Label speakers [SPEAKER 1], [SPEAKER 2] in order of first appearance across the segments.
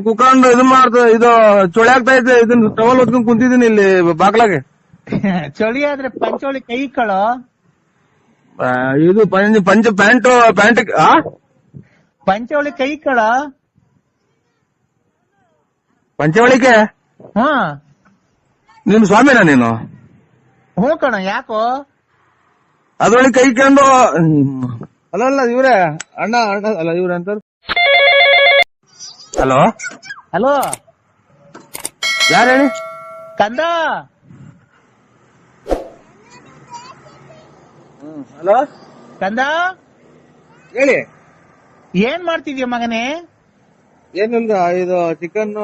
[SPEAKER 1] ಕುತ್ಕೊಂಡು ಇದು ಮಾಡ್ತ ಇದು ಚಳಿ ಆಗ್ತಾ ಐತೆ ಇದನ್ನ ಟವಲ್ ಹೊತ್ಕೊಂಡ್ ಕುಂತಿದೀನಿ ಇಲ್ಲಿ ಬಾಗ್ಲಾಗೆ.
[SPEAKER 2] ಚಳಿ ಆದ್ರೆ ಪಂಚೋಳಿ ಕೈ ಕಳ?
[SPEAKER 1] ಆ, ಇದು ಪಂಚ ಪಂಚ ಪ್ಯಾಂಟ್ ಪ್ಯಾಂಟ್ ಆ?
[SPEAKER 2] ಪಂಚೋಳಿ ಕೈ ಕಳ?
[SPEAKER 1] ಪಂಚವಳಿಕೆ?
[SPEAKER 2] ಹಾ.
[SPEAKER 1] ನಿಮ್ ಸ್ವಾಮಿನ ನೀನು?
[SPEAKER 2] ಹ್ಞೂ ಕಣ ಯಾಕೋ?
[SPEAKER 1] ಅದ್ರೊಳಗೆ ಕೈ ಕಂಡು ಅಲ್ಲ ಅಲ್ಲ ಇವ್ರೆ. ಅಣ್ಣ ಅಣ್ಣ ಅಲ್ಲ ಇವ್ರೆ ಅಂತ ಹಲೋ?
[SPEAKER 2] ಹಲೋ?
[SPEAKER 1] ಯಾರು ಹೇಳಿ?
[SPEAKER 2] ಕಂದ?
[SPEAKER 1] ಹಲೋ?
[SPEAKER 2] ಕಂದ?
[SPEAKER 1] ಹೇಳಿ.
[SPEAKER 2] ಏನ್ ಮಾಡ್ತಿದ್ಯ ಮಗನೇ?
[SPEAKER 1] ಏನಿಲ್ಲ ಇದು ಚಿಕನ್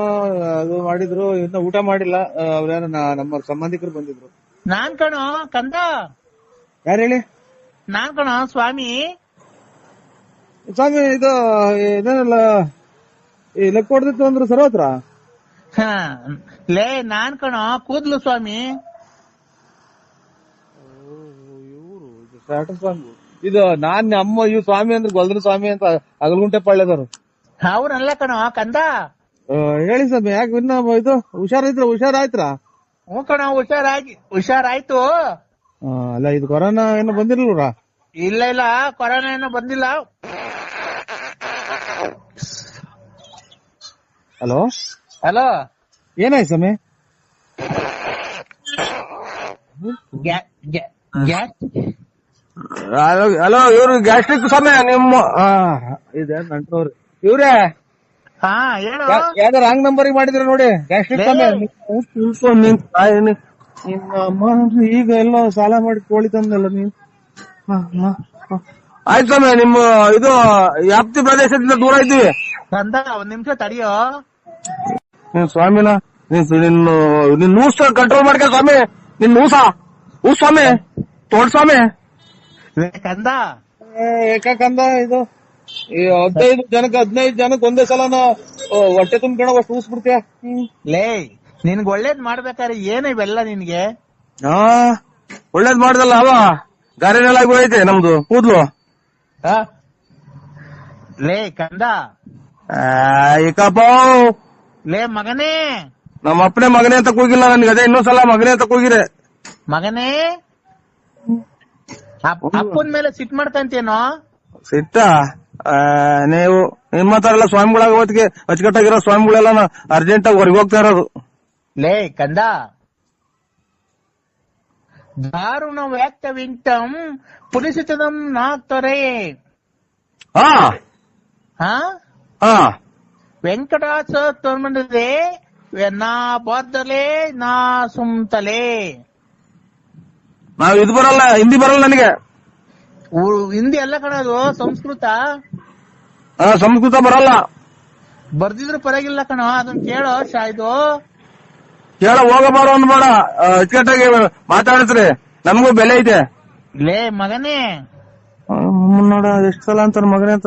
[SPEAKER 1] ಅದು ಮಾಡಿದ್ರು ಇನ್ನ ಊಟ ಮಾಡಿಲ್ಲ. ಅವ್ರೇನ ನಮ್ಮ ಸಂಬಂಧಿಕರು ಬಂದಿದ್ರು.
[SPEAKER 2] ನಾನ್ ಕಣೋ ಕಂದ?
[SPEAKER 1] ಯಾರು ಹೇಳಿ?
[SPEAKER 2] ನಾನ್ ಕಣೋ ಸ್ವಾಮಿ.
[SPEAKER 1] ಸ್ವಾಮಿ ಇದು ಇದೇನಲ್ಲ ಲೆಕ್ಕ ಹೊಡೆದಿತ್ತು ಅಂದ್ರು ಸರ್ವತ್ರ
[SPEAKER 2] ಹ, ಲೇ ನಾನ್ ಕಣೋ ಕೂದ್ಲು ಸ್ವಾಮಿ.
[SPEAKER 1] ಸ್ವಾಮಿ. ಇದು ನಾನ್ ಅಮ್ಮ ಇವ್ ಸ್ವಾಮಿ ಅಂದ್ರೆ ಗೊಲ್ದ್ರ ಸ್ವಾಮಿ ಅಂತ ಅಗಲಗುಂಟೆ ಪಾಳ್ಯದವ್ರು.
[SPEAKER 2] ಅವ್ರಲ್ಲ ಕಣೋ ಕಂದ?
[SPEAKER 1] ಹೇಳಿ ಸ್ವಾಮಿ ಯಾಕೆ ಇನ್ನ ಇದು ಹುಷಾರೈತ್ರ ಹುಷಾರಾಯ್ತ್ರ?
[SPEAKER 2] ಹ್ಞೂ ಕಣೋ ಹುಷಾರಾಗಿ ಹುಷಾರಾಯ್ತು.
[SPEAKER 1] ಆ, ಅಲ್ಲ ಇದು ಕೊರೋನಾ ಏನು ಬಂದಿರ್ಲ್ರ
[SPEAKER 2] ಇಲ್ಲ ಇಲ್ಲ ಕೊರೋನಾ ಏನು ಬಂದಿಲ್ಲ.
[SPEAKER 1] ಹಲೋ?
[SPEAKER 2] ಹಲೋ?
[SPEAKER 1] ಏನಾಯ್ತು ಸ್ವಾಮಿ? ಹಲೋ ಹಲೋ ಇವ್ರು ಗ್ಯಾಸ್ಟ್ರಿಕ್ ಸ್ವಾಮಿ ನಿಮ್ಮ ಇದೆ ನಂಟ್ರವ್ರು ಇವ್ರೇ?
[SPEAKER 2] ಹಾ ಹೇಳು.
[SPEAKER 1] ರಾಂಗ್ ನಂಬರ್ ಮಾಡಿದ್ರ ನೋಡಿ ಗ್ಯಾಸ್ಟ್ರಿಕ್ ಸ್ವಾಮಿ. ಈಗ ಎಲ್ಲ ಸಾಲ ಮಾಡಿ ಕೋಳಿ ತಂದಲ್ಲ ನೀನ್. ಆಯ್ತು ಸ್ವಾಮಿ ನಿಮ್ಮ ಇದು ವ್ಯಾಪ್ತಿ ಪ್ರದೇಶದಿಂದ ದೂರ ಇದ್ದೀವಿ.
[SPEAKER 2] ಕಂದ ಒಂದ್ ನಿಮಿಷ ತಡಿಯೋ.
[SPEAKER 1] ನೀನ್ ಸ್ವಾಮಿನ ನೀನ್ ನಿನ್ನ ನಿನ್ ಊಸ ಕಂಟ್ರೋಲ್ ಮಾಡ್ಕ ಸ್ವಾಮಿ. ನಿನ್ ನೂಸ. ಹೂ ಸ್ವಾಮಿ. ತೋಡ್ ಸ್ವಾಮಿ.
[SPEAKER 2] ಲೇ ಕಂದ.
[SPEAKER 1] ಇದು. ಈ ಹದಿನೈದು ಜನಕ್ಕೆ ಹದಿನೈದು ಜನಕ್ಕೆ ಒಂದೇ ಸಲನ ಓ, ಹೊಟ್ಟೆ ತುಂಬ್ಕೊಂಡ ಅಷ್ಟು ಊಸ್ಬಿಡ್ತೀಯ
[SPEAKER 2] ಲೇ ನಿನ್ಗ್ ಒಳ್ಳೇದ್ ಮಾಡ್ಬೇಕಾದ್ರೆ ಏನು ಇವೆಲ್ಲ ನಿನ್ಗೆ?
[SPEAKER 1] ಹಾ ಒಳ್ಳೇದ್ ಮಾಡ್ದಲ್ಲ ಅವ. ಗಾರೆನೆಲ್ಲ ಹೋಯ್ತೆ ನಮ್ದು ಕೂದ್ಲು?
[SPEAKER 2] ಲೇ ಕಂದ. ಲೇ ಮಗನೇ.
[SPEAKER 1] ನಮ್ಮ ಅಪ್ಪನೇ ಮಗನೇ ಅಂತ ಕೂಗಿಲ್ಲ ನನ್ಗೆ. ಅದೇ ಇನ್ನೊಂದ್ಸಲ ಮಗನೇ ಅಂತ ಕೂಗಿರೆ.
[SPEAKER 2] ಮಗನೇ. ಅಪ್ಪನ ಮೇಲೆ ಸಿಟ್ ಮಾಡ್ಕಂತೇನೋ
[SPEAKER 1] ಸಿಟ್ಟ? ಆ, ನೀವು ನಿಮ್ಮ ಹತ್ರ ಎಲ್ಲ ಸ್ವಾಮಿಗಳಾಗ ಹೊತ್ತಿಗೆ ಅಚ್ಚುಕಟ್ಟಾಗಿರೋ ಸ್ವಾಮಿಗಳೆಲ್ಲ ಅರ್ಜೆಂಟ್ ಆಗಿ ಹೊರಗೆ ಹೋಗ್ತಾ ಇರೋದು.
[SPEAKER 2] ಲೇ ಕಂದ. ವಿಂಟಂ ಪುಲಿಸಿತದಂ ನಾಕ್ತರೆ
[SPEAKER 1] ಹಾ
[SPEAKER 2] ಹಾ
[SPEAKER 1] ಹಾ
[SPEAKER 2] ವೆಂಕಟಾಚ ತೊಂಬಂದಿದೆ ನಾ ಬಾದ್ದಲೆ ನಾ ಸುಮ್ತಲೇ.
[SPEAKER 1] ನಾವು ಇದು ಬರಲ್ಲ ಹಿಂದಿ ಬರಲ್ಲ ನನಗೆ.
[SPEAKER 2] ಹಿಂದಿ ಎಲ್ಲ ಕಣದು ಸಂಸ್ಕೃತ.
[SPEAKER 1] ಆ, ಸಂಸ್ಕೃತ ಬರಲ್ಲ.
[SPEAKER 2] ಬರ್ದಿದ್ರು ಪರವಾಗಿಲ್ಲ ಕಣ ಅದನ್ನ ಕೇಳೋ ಶಾ
[SPEAKER 1] ಕೇಳ ಹೋಗಬಾರ ಅನ್ಬೇಡ. ಆ, ಆಗಿ ಮಾತಾಡಿಸ್ರಿ. ನಮಗೂ ಬೆಲೆ ಐತೆ.
[SPEAKER 2] ಲೇ ಮಗನೇ.
[SPEAKER 1] ನೋಡ ಎಷ್ಟ್ ಸಲ ಅಂತಾರ ಮಗನೇ ಅಂತ.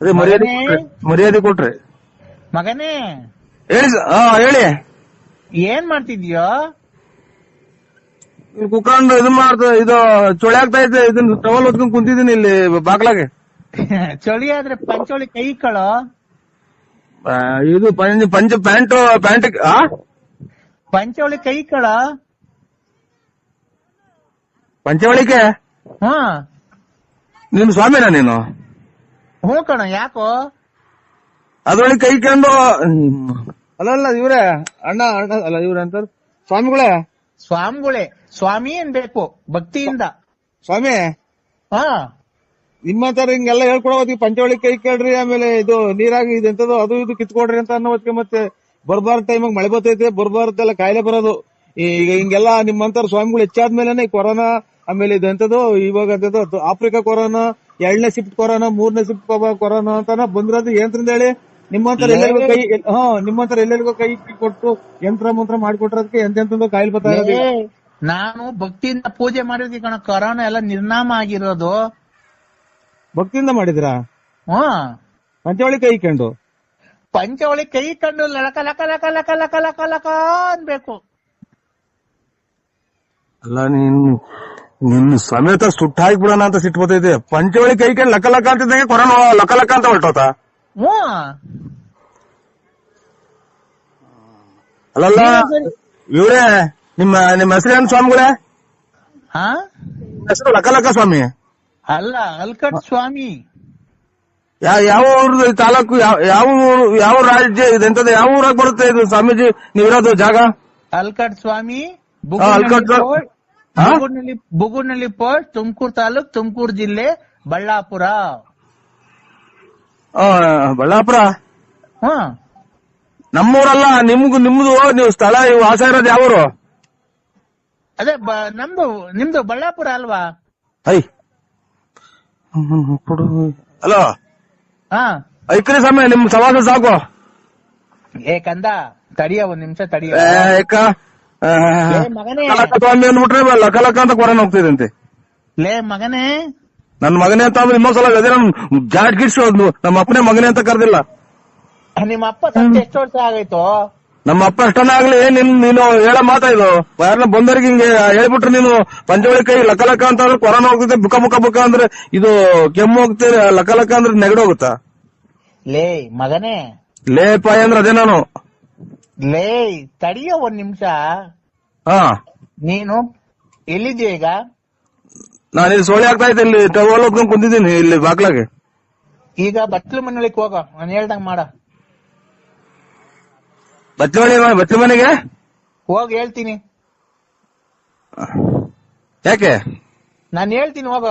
[SPEAKER 1] ಅದೇ ಮರ್ಯಾದೆ ಕೊಟ್ರಿ. ಮರ್ಯಾದೆ ಕೊಟ್ರಿ.
[SPEAKER 2] ಮಗನೇ.
[SPEAKER 1] ಹೇಳಿ ಸ- ಹಾ ಹೇಳಿ.
[SPEAKER 2] ಏನ್ ಮಾಡ್ತಿದ್ಯೋ?
[SPEAKER 1] ಇಲ್ಲಿ ಕುತ್ಕೊಂಡು ಇದು ಮಾಡ್ತ ಇದು ಚಳಿ ಆಗ್ತಾ ಐತೆ ಇದನ್ನ ಟವಲ್ ಹೊತ್ಕೊಂಡ್ ಕುಂತಿದ್ದೀನಿ ಇಲ್ಲಿ ಬಾಗ್ಲಾಗೆ.
[SPEAKER 2] ಚಳಿ ಆದ್ರೆ ಪಂಚೋಳಿ ಕೈ ಕಳೋ?
[SPEAKER 1] ಆ, ಇದು ಪಂಚ ಪಂಚ ಪ್ಯಾಂಟ್ ಪ್ಯಾಂಟ್ ಆ?
[SPEAKER 2] ಪಂಚೋಳಿ ಕೈ ಕಳ.
[SPEAKER 1] ಪಂಚವಳಿಕೆ?
[SPEAKER 2] ಹಾ.
[SPEAKER 1] ನಿಮ್ ಸ್ವಾಮಿನ ನೀನು?
[SPEAKER 2] ಹ್ಞೂ ಕಣ ಯಾಕೋ?
[SPEAKER 1] ಅದ್ರೊಳಗೆ ಕೈ ಕಂಡು ಅಲ್ಲ ಅಲ್ಲ ಇವ್ರೆ. ಅಣ್ಣ ಅಣ್ಣ ಅಲ್ಲ ಇವ್ರೆ ಅಂತ ಸ್ವಾಮಿಗಳೇ?
[SPEAKER 2] ಸ್ವಾಮಿಗಳೇ ಸ್ವಾಮಿ ಅನ್ಬೇಕು ಭಕ್ತಿಯಿಂದ.
[SPEAKER 1] ಸ್ವಾಮಿ?
[SPEAKER 2] ಹಾ.
[SPEAKER 1] ನಿಮ್ಮ ತರ ಹಿಂಗೆಲ್ಲ ಹೇಳ್ಕೊಡೋ ಹೊತ್ತಿಗೆ ಪಂಚವಳಿ ಕೈ ಕೇಳ್ರಿ ಆಮೇಲೆ ಇದು ನೀರಾಗಿ ಇದೆ ಎಂತದೋ ಅದು ಇದು ಕಿತ್ಕೊಡ್ರಿ ಅಂತ ಅನ್ನೋದಕ್ಕೆ ಹೊತ್ತಿಗೆ ಮತ್ತೆ ಬರ್ಬಾರ್ದ ಟೈಮಾಗ ಮಳೆ ಬರ್ತೈತೆ ಬರ್ಬಾರ್ದೆಲ್ಲ ಕಾಯಿಲೆ ಬರೋದು. ಈಗ ಹಿಂಗೆಲ್ಲ ನಿಮ್ಮಂತರ ಸ್ವಾಮಿಗಳು ಹೆಚ್ಚಾದ್ಮೇಲೆ ಕೊರೋನಾ ಆಮೇಲೆ ಇದಂತದ್ದು ಇವಾಗ ಅಂತದ್ದು ಆಫ್ರಿಕಾ ಕೊರೋನಾ ಎರಡನೇ ಶಿಫ್ಟ್ ಕೊರೋನಾ ಮೂರನೇ ಶಿಫ್ಟ್ ಕೊರೋನಾ ಅಂತಾನ ಬಂದ್ರದ್ದು ಏನ್ರಿಂದ ಹೇಳಿ? ನಿಮ್ಮಂತರ ಎಲ್ಲರಿಗೂ ಕೈ ಹಾ ನಿಮ್ಮಂತರ ಎಲ್ಲರಿಗೂ ಕೈ ಕೊಟ್ಟು ಯಂತ್ರ ಮಂತ್ರ ಮಾಡಿಕೊಟ್ರದಕ್ಕೆ ಎಂತೆಂತದೋ ಕಾಯಿಲೆ ಬರ್ತಾ ಇರೋದು
[SPEAKER 2] ನಾನು ಭಕ್ತಿಯಿಂದ ಪೂಜೆ ಮಾಡಿದ್ವಿ ಕಣ ಕೊರೋನಾ ಎಲ್ಲ ನಿರ್ನಾಮ ಆಗಿರೋದು.
[SPEAKER 1] ಭಕ್ತಿಯಿಂದ ಮಾಡಿದ್ರಾ
[SPEAKER 2] ಹಾ.
[SPEAKER 1] ಪಂಚವಳಿ ಕೈ ಕಂಡು
[SPEAKER 2] ಪಂಚವಳಿ ಕೈ ಕಂಡು ಲಕ ಲಕ ಲಕ ಲಕ ಲಕ ಲಕ ಲಕ ಅನ್ಬೇಕು.
[SPEAKER 1] ಅಲ್ಲ ನೀನು ನಿನ್ನ ಸಮೇತ ಸುಟ್ಟ ಹಾಕ್ಬಿಡೋಣ ಅಂತ ಸಿಟ್ಟು ಬರ್ತೈತೆ ಪಂಚವಳಿ ಕೈ ಲಕ ಲಕ ಅಂತ ಅಂತಿದ್ದಂಗೆ ಕೊರೋನ ಲಕ ಲಕ ಅಂತ ಹೊರಟೋತ?
[SPEAKER 2] ಹ್ಞೂ.
[SPEAKER 1] ಅಲ್ಲಲ್ಲ ಇವರೇ ನಿಮ್ಮ ನಿಮ್ಮ ಹೆಸರೇನು ಸ್ವಾಮಿಗಳೇ?
[SPEAKER 2] ಹಾ?
[SPEAKER 1] ಹೆಸರು ಲಕ ಸ್ವಾಮಿ?
[SPEAKER 2] ಅಲ್ಲ ಅಲ್ಕಟ್ ಸ್ವಾಮಿ.
[SPEAKER 1] ಯಾವ ಊರ್ದು ತಾಲೂಕು ಯಾವ ಯಾವ ಊರು ಯಾವ ರಾಜ್ಯ ಇದೆಂತದ ಯಾವ ಊರಾಗ ಬರುತ್ತೆ ಇದು ಸ್ವಾಮೀಜಿ? ನೀವಿರೋದು ಜಾಗ?
[SPEAKER 2] ಅಲ್ಕಟ್ ಸ್ವಾಮಿ
[SPEAKER 1] ಹಾ, ಅಲ್ಕಟ್ ಹಾ?
[SPEAKER 2] ಬುಗುಡ್ನಳ್ಳಿ ಬುಗುಡ್ನಳ್ಳಿ ಪೋಸ್ಟ್ ತುಮಕೂರು ತಾಲೂಕ್ ತುಮಕೂರು ಜಿಲ್ಲೆ ಬಳ್ಳಾಪುರ.
[SPEAKER 1] ಆ, ಬಳ್ಳಾಪುರ?
[SPEAKER 2] ಹಾ.
[SPEAKER 1] ನಮ್ಮೂರಲ್ಲ ನಿಮ್ಗ ನಿಮ್ದು ನೀವು ಸ್ಥಳ ಇವು ವಾಸ ಇರೋದು ಯಾವ ಊರು?
[SPEAKER 2] ಅದೇ ನಮ್ದು ನಿಮ್ದು ಬಳ್ಳಾಪುರ ಅಲ್ವಾ?
[SPEAKER 1] ಐ. ಹಲೋ.
[SPEAKER 2] ಹಾ.
[SPEAKER 1] ಐಕ್ರಿ ಸಮಯ ನಿಮ್ ಸವಾಸ ಸಾಕು.
[SPEAKER 2] ಏ ಕಂದ ತಡಿಯ ಒಂದ್ ನಿಮಿಷ ತಡಿಯ
[SPEAKER 1] ಏ,
[SPEAKER 2] ಮಗನೇ.
[SPEAKER 1] ಸ್ವಾಮಿ ಅಂದ್ಬಿಟ್ರೆ ಲಕಲಕ ಅಂತ ಕೊರೋನಾ ಹೋಗ್ತಿದಂತೆ.
[SPEAKER 2] ಲೇ ಮಗನೇ.
[SPEAKER 1] ನನ್ ಮಗನೇ ಅಂತ ಅಂದ್ರೆ ಇನ್ನೊಂದ್ಸಲ ಅದೇ ನಮ್ ಜಾಟ್ ಗಿಡ್ಸು ನಮ್ಮ ಅಪ್ಪನೇ ಮಗನೇ ಅಂತ ಕರೆದಿಲ್ಲ.
[SPEAKER 2] ನಿಮ್ಮ ಅಪ್ಪ ಸತ್ತು ಎಷ್ಟು ವರ್ಷ ಆಗೈತು
[SPEAKER 1] ನಮ್ಮ ಅಪ್ಪ ಅಷ್ಟನ ಆಗ್ಲಿ ನಿನ್ ನೀನು ಹೇಳ ಮಾತಾ ಇದು. ಯಾರನ್ನ ಬಂದವ್ರಿಗೆ ಹಿಂಗೆ ಹೇಳ್ಬಿಟ್ರೆ ನೀನು ಪಂಚವಳಿ ಕೈ ಲಕ್ಕ ಲಕ್ಕ ಅಂತ ಅಂದ್ರೆ ಕೊರೋನಾ ಹೋಗ್ತಿದೆ ಬುಕ್ಕ ಬುಕ್ಕ ಬುಕ್ಕ ಅಂದ್ರೆ ಇದು ಕೆಮ್ಮು ಹೋಗ್ತದೆ ಲಕ್ಕ ಲಕ್ಕ ಅಂದ್ರೆ ನೆಗಡಿ ಹೋಗುತ್ತಾ?
[SPEAKER 2] ಲೇ ಮಗನೇ.
[SPEAKER 1] ಲೇ ಪಾಯ್ ಅಂದ್ರೆ ಅದೇ ನಾನು.
[SPEAKER 2] ಲೇ ತಡಿಯ ಒಂದ್ ನಿಮಿಷ.
[SPEAKER 1] ಹಾ.
[SPEAKER 2] ನೀನು ಎಲ್ಲಿದ್ಯಾ ಈಗ?
[SPEAKER 1] ನಾನು ಇಲ್ಲಿ ಸೋಳಿ ಆಗ್ತಾ ಇದ್ದೆ ಇಲ್ಲಿ ಟವಲ್ ಹೋಗ್ಕೊಂಡು ಕುಂತಿದ್ದೀನಿ ಇಲ್ಲಿ ಬಾಗ್ಲಾಗೆ.
[SPEAKER 2] ಈಗ ಬಟ್ಲು ಮನೆಯೊಳಗೆ ಹೋಗ ನಾನು ಹೇಳ್ದಂಗ್ ಮಾಡ.
[SPEAKER 1] ಬಟ್ಲು ಮನೆ ಬಟ್ಲು ಮನೆಗೆ?
[SPEAKER 2] ಹೋಗಿ ಹೇಳ್ತೀನಿ.
[SPEAKER 1] ಯಾಕೆ?
[SPEAKER 2] ನಾನು ಹೇಳ್ತೀನಿ ಹೋಗ.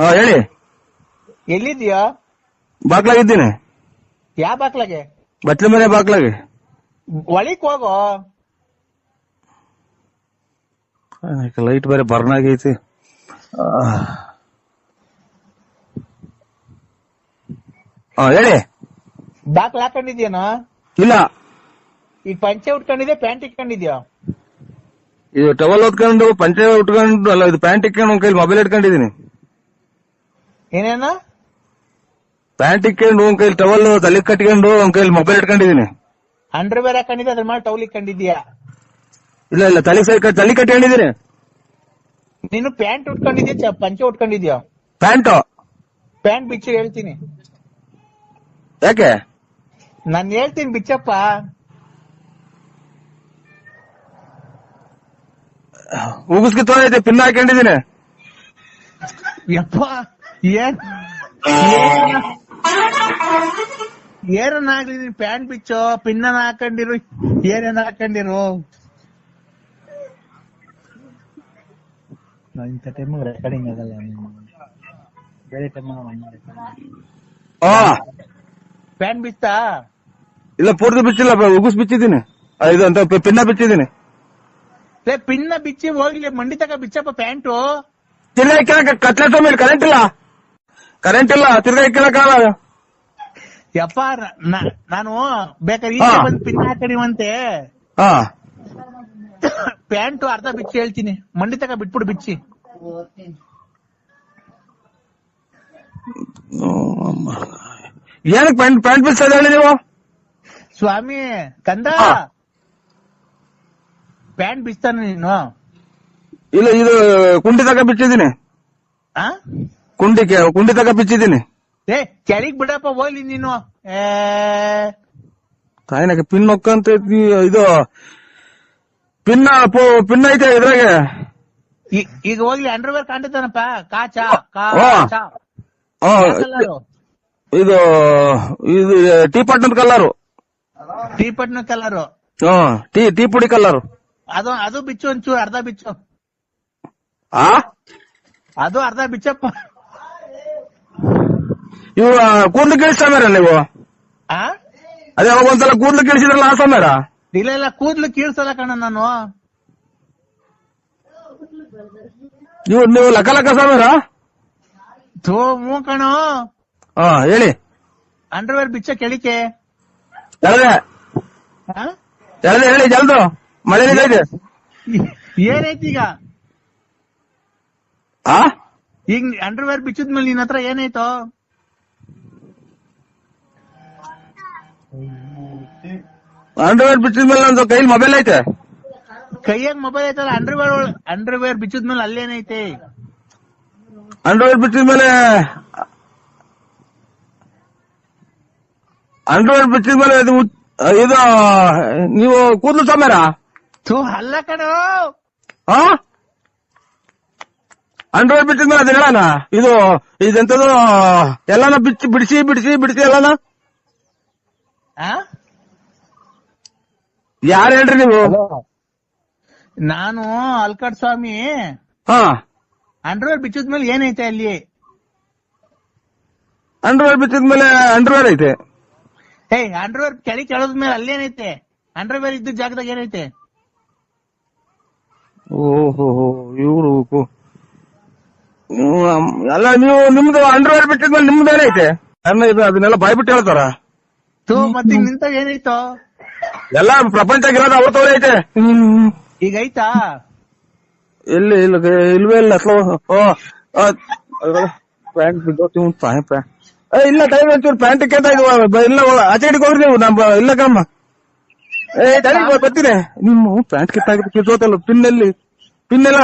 [SPEAKER 1] ಹಾ ಹೇಳಿ.
[SPEAKER 2] ಎಲ್ಲಿದ್ಯಾ
[SPEAKER 1] ಬಾಗ್ಲಾಗಿದ್ದೀನಿ.
[SPEAKER 2] ಯಾವ ಬಾಕ್ಲಾಗೆ
[SPEAKER 1] ಬಟ್ಲ ಮನೆ ಬಾಗ್ಲಾಗೆ.
[SPEAKER 2] ಒಳಿಕ್ ಹೋಗೋ.
[SPEAKER 1] ಲೈಟ್ ಬೇರೆ ಬರ್ನ್ ಆಗೈತಿ. ಹಾ ಹೇಳಿ.
[SPEAKER 2] ಬಾಕ್ಲ ಹಾಕೊಂಡಿದ್ಯಾನ
[SPEAKER 1] ಇಲ್ಲ.
[SPEAKER 2] ಈಗ ಪಂಚೆ ಉಟ್ಕೊಂಡಿದ್ಯಾ ಪ್ಯಾಂಟ್ ಇಟ್ಕೊಂಡಿದ್ಯಾ?
[SPEAKER 1] ಇದು ಟವಲ್ ಹೊತ್ಕೊಂಡು ಪಂಚೆ ಉಟ್ಕೊಂಡು ಅಲ್ಲ ಇದು ಪ್ಯಾಂಟ್ ಇಟ್ಕೊಂಡು ಕೈಲಿ ಮೊಬೈಲ್ ಇಟ್ಕೊಂಡಿದೀನಿ
[SPEAKER 2] ಏನೇನ?
[SPEAKER 1] ಪ್ಯಾಂಟ್ ಇಕ್ಕೊಂಡು ಒಂದ್ ಕೈಲಿ ಟವಲ್ ತಲೆ ಕಟ್ಕೊಂಡು ಒಂದ್ ಕೈಲಿ ಮೊಬೈಲ್ ಇಟ್ಕೊಂಡಿದೀನಿ.
[SPEAKER 2] ಅಂಡರ್ ಬೇರೆ ಹಾಕೊಂಡಿದ್ದೆ ಅದ್ರ ಮೇಲೆ ಟವಲ್ ಇಕ್ಕೊಂಡಿದ್ಯಾ
[SPEAKER 1] ಇಲ್ಲ ಇಲ್ಲ ತಲೆ ಸೈ ತಲೆ ಕಟ್ಕೊಂಡಿದೀನಿ.
[SPEAKER 2] ನೀನು ಪ್ಯಾಂಟ್ ಉಟ್ಕೊಂಡಿದ್ಯಾ ಪಂಚೆ ಉಟ್ಕೊಂಡಿದ್ಯಾ?
[SPEAKER 1] ಪ್ಯಾಂಟ್.
[SPEAKER 2] ಪ್ಯಾಂಟ್ ಬಿಚ್ಚಿ ಹೇಳ್ತೀನಿ.
[SPEAKER 1] ಯಾಕೆ?
[SPEAKER 2] ನಾನು ಹೇಳ್ತೀನಿ ಬಿಚ್ಚಪ್ಪ.
[SPEAKER 1] ಉಗುಸ್ಕಿ ತೊಗೊಂಡೈತೆ ಪಿನ್ ಹಾಕೊಂಡಿದೀನಿ.
[SPEAKER 2] ಯಪ್ಪ. ಏನ್? ಏನನ್ನಾಗ್ಲಿ ನೀನ್ ಪ್ಯಾಂಟ್ ಬಿಚ್ಚೋ ಪಿನ್ನ ಹಾಕೊಂಡಿರು ಏನೇನ್ ಹಾಕೊಂಡಿರು? ಇಂಥ ಟೈಮ್ ರೆಕಾರ್ಡಿಂಗ್ ಆಗಲ್ಲ ಬೇರೆ ಟೈಮ್ ಪ್ಯಾಂಟ್ ಬಿತ್ತಾ?
[SPEAKER 1] ಇಲ್ಲ ಪೂರ್ತಿ ಬಿಚ್ಚಿಲ್ಲ ಉಗುಸ್ ಬಿಚ್ಚಿದ್ದೀನಿ. ಇದು ಅಂತ ಪಿನ್ನ ಬಿಚ್ಚಿದ್ದೀನಿ.
[SPEAKER 2] ಲೇ ಪಿನ್ನ ಬಿಚ್ಚಿ ಹೋಗ್ಲಿ ಮಂಡಿ ತಕ ಬಿಚ್ಚಪ್ಪ ಪ್ಯಾಂಟು.
[SPEAKER 1] ಇಕ್ಕಳಕ ಕತ್ಲೆ ಸ್ವಾಮಿ ಕರೆಂಟ್ ಇಲ್ಲ. ಕರೆಂಟ್ ಇಲ್ಲ ತಿರ್ಗಾ ಇಕ್ಕಳಕ್ಕಾಗಲ್ಲ
[SPEAKER 2] ಯಪ್ಪ ನ- ನಾನು ಬೇಕಾದ್ರೆ ಈಗ
[SPEAKER 1] ಹಾ.
[SPEAKER 2] ಬಂದು ಪಿನ್ ಹಾಕಡಿವಂತೆ.
[SPEAKER 1] ಹಾ.
[SPEAKER 2] ಪ್ಯಾಂಟು ಅರ್ಧ ಬಿಚ್ಚಿ ಹೇಳ್ತೀನಿ. ಮಂಡಿ ತಕ ಬಿಟ್ಬಿಡು ಬಿಚ್ಚಿ.
[SPEAKER 1] ಏನ್ ಪ್ಯಾಂಟ್ ಪ್ಯಾಂಟ್ ಬಿಚ್ಚೋದು ಹೇಳಿ ನೀವು?
[SPEAKER 2] ಸ್ವಾಮಿ ಕಂದ?
[SPEAKER 1] ಹಾ.
[SPEAKER 2] ಪ್ಯಾಂಟ್ ಬಿಚ್ತಾನ ನೀನು.
[SPEAKER 1] ಇಲ್ಲ ಇದು ಕುಂಡಿ ತಕ ಬಿಚ್ಚಿದ್ದೀನಿ.
[SPEAKER 2] ಆ?
[SPEAKER 1] ಕುಂಡಿ ಕೆ- ಕುಂಡಿ ತಗ ಬಿಚ್ಚಿದ್ದೀನಿ
[SPEAKER 2] ಏ ಕೆಳಗ್ ಬಿಡಪ್ಪ ಹೋಗ್ಲಿ ನೀನು. ಏ.
[SPEAKER 1] ತಾಯಿನಾಗ ಪಿನ್ ಐತಿ, ಇದು ಪಿನ್ನ ಪಿನ್ ಐತೆ ಇದ್ರಾಗೆ.
[SPEAKER 2] ಈ- ಈಗ ಹೋಗ್ಲಿ ಅಂಡರ್ವೇರ್ ಕಾಣ್ತಾನಪ್ಪ ಕಾಚ
[SPEAKER 1] ಕಾ
[SPEAKER 2] ಕಾಚ
[SPEAKER 1] ಆ, ಇದು ಇದು ಟೀ ಪಟ್ಟದ ಕಲ್ಲರು
[SPEAKER 2] ಟೀ ಪಟ್ನ ಕಲರು
[SPEAKER 1] ಹ್ಮ್ ಟೀ ಟೀ ಪುಡಿ ಕಲ್ಲರು
[SPEAKER 2] ಅದು ಅದು ಬಿಚ್ಚು ಒಂಚೂರು ಅರ್ಧ ಬಿಚ್ಚು.
[SPEAKER 1] ಆ?
[SPEAKER 2] ಅದು ಅರ್ಧ ಬಿಚ್ಚಪ್ಪ.
[SPEAKER 1] ಇವು ಕೂದ್ಲು ಕೇಳಿಸ್ತಾಮೇರ ನೀವು
[SPEAKER 2] ಆ?
[SPEAKER 1] ಅದೇ ಅವಾಗ ಒಂದ್ಸಲ ಕೂದ್ಲು ಕೇಳಿಸಿದ್ರಲ್ಲ ಆ ಮೇಡ
[SPEAKER 2] ಇಲ್ಲ ಇಲ್ಲ ಕೂದ್ಲು ಕೀಳ್ಸಲ್ಲ ಕಣ ನಾನು.
[SPEAKER 1] ಇವ್ ನೀವು ಲಕ ಲಕ ಸಾಮೇರ?
[SPEAKER 2] ಥೋ ಮೂ ಕಣ.
[SPEAKER 1] ಹಾ ಹೇಳಿ.
[SPEAKER 2] ಅಂಡರ್ವೇರ್ ಬಿಚ್ಚ ಕೆಳಿಕೆ.
[SPEAKER 1] ಎಳದೆ.
[SPEAKER 2] ಆ?
[SPEAKER 1] ಎಳದೆ ಹೇಳಿ ಜಲ್ದು. ಮಳೆ ಇದೆ.
[SPEAKER 2] ಏನೈತಿ ಈಗ?
[SPEAKER 1] ಆ?
[SPEAKER 2] ಈಗ ಅಂಡರ್ವೇರ್ ಬಿಚ್ಚಿದ್ಮೇಲೆ ನಿನ್ ಹತ್ರ ಏನಾಯ್ತು?
[SPEAKER 1] ಅಂಡರ್ವೇರ್ ಬಿಚ್ಚಿದ ಮೇಲೆ ನಂದು ಕೈಲಿ ಮೊಬೈಲ್ ಐತೆ.
[SPEAKER 2] ಕೈಯಾಗ ಮೊಬೈಲ್ ಐತಲ್ಲ ಅಂಡರ್ವೇರ್ ಅಂಡರ್ವೇರ್ ಬಿಚ್ಚಿದ್ಮೇಲೆ ಅಲ್ಲೇನೈತೆ
[SPEAKER 1] ಅಂಡರ್ವೇರ್ ಬಿಚ್ಚಿದ ಮೇಲೆ ಅಂಡರ್ವೇರ್ ಬಿಚ್ಚಿದ ಮೇಲೆ ಇದು ಇದು ನೀವು ಕೂದಲು ಸಮಯ
[SPEAKER 2] ಥೂ ಅಲ್ಲ ಕಣೋ!
[SPEAKER 1] ಹಾ ಅಂಡರ್ವೇರ್ ಬಿಚ್ಚಿದ ಮೇಲೆ ಅದು ಹೇಳಣ? ಇದು ಇದೆಂತದು ಎಲ್ಲಾನ ಬಿಚ್ಚಿ ಬಿಡಿಸಿ ಬಿಡಿಸಿ ಬಿಡಿಸಿ ಎಲ್ಲಾನ? ಯಾರು ಹೇಳ್ರಿ ನೀವು?
[SPEAKER 2] ನಾನು ಅಲ್ಕಾಡ್ ಸ್ವಾಮಿ.
[SPEAKER 1] ಹಾ.
[SPEAKER 2] ಅಂಡರ್ವೇರ್ ಬಿಚ್ಚಿದ್ಮೇಲೆ ಏನೈತೆ ಅಲ್ಲಿ?
[SPEAKER 1] ಅಂಡರ್ವೇರ್ ಬಿಚ್ಚಿದ ಮೇಲೆ ಅಂಡರ್ವೇರ್ ಐತೆ.
[SPEAKER 2] ಹೇ ಅಂಡರ್ವೇರ್ ಕೆಳಿ ಕೆಳದ್ಮೇಲೆ ಅಲ್ಲೇನೈತೆ ಅಂಡರ್ವೇರ್ ಇದ್ದ ಜಾಗದಾಗ ಏನೈತೆ?
[SPEAKER 1] ಓಹೋ ಇವ್ರು ಅಲ್ಲ ನೀವು ನಿಮ್ದು ಅಂಡರ್ವೇರ್ ಬಿಟ್ಟಿದ್ಮೇಲೆ ನಿಮ್ದು ಏನೈತೆ? ಅನ್ನ ಇದು ಅದನ್ನೆಲ್ಲ ಬಾಯ್ಬಿಟ್ಟು ಹೇಳ್ತಾರ?
[SPEAKER 2] ತೂ ಮತ್ತೆ ನಿಂತಾಗ ಏನೈತೋ
[SPEAKER 1] ಎಲ್ಲ ಪ್ರಪಂಚಗಿರೋದು ಅವ್ರ ತೋರಿ ಐತೆ.
[SPEAKER 2] ಈಗ ಐತಾ
[SPEAKER 1] ಎಲ್ಲಿ ಇಲ್ಲ ಇಲ್ವೇ ಇಲ್ಲ ಓ ಪ್ಯಾಂಟ್ ಬಿದ್ದೋತಿ ಒಂದು ಪ್ಯಾಂಟ್. ಏ ಇಲ್ಲ ಟೈಮ್ ಒಂಚೂರು ಪ್ಯಾಂಟ್ ಕೇಳ್ತಾ ಇದ್ವ ಇಲ್ಲ ಆಚೆ ಹೋಗ್ರಿ ನೀವು ನಮ್ಮ ಇಲ್ಲ ಕಮ್ಮ ಏ ಟೈಮ್ ಬರ್ತೀನಿ ನಿಮ್ಮ ಪ್ಯಾಂಟ್ ಕಿತ್ತಾಗಿದ್ದು ಕಿತ್ತೋತಲ್ಲ ಪಿನ್ ಪಿನ್ನೆಲ್ಲ ಪಿನ್ ಎಲ್ಲ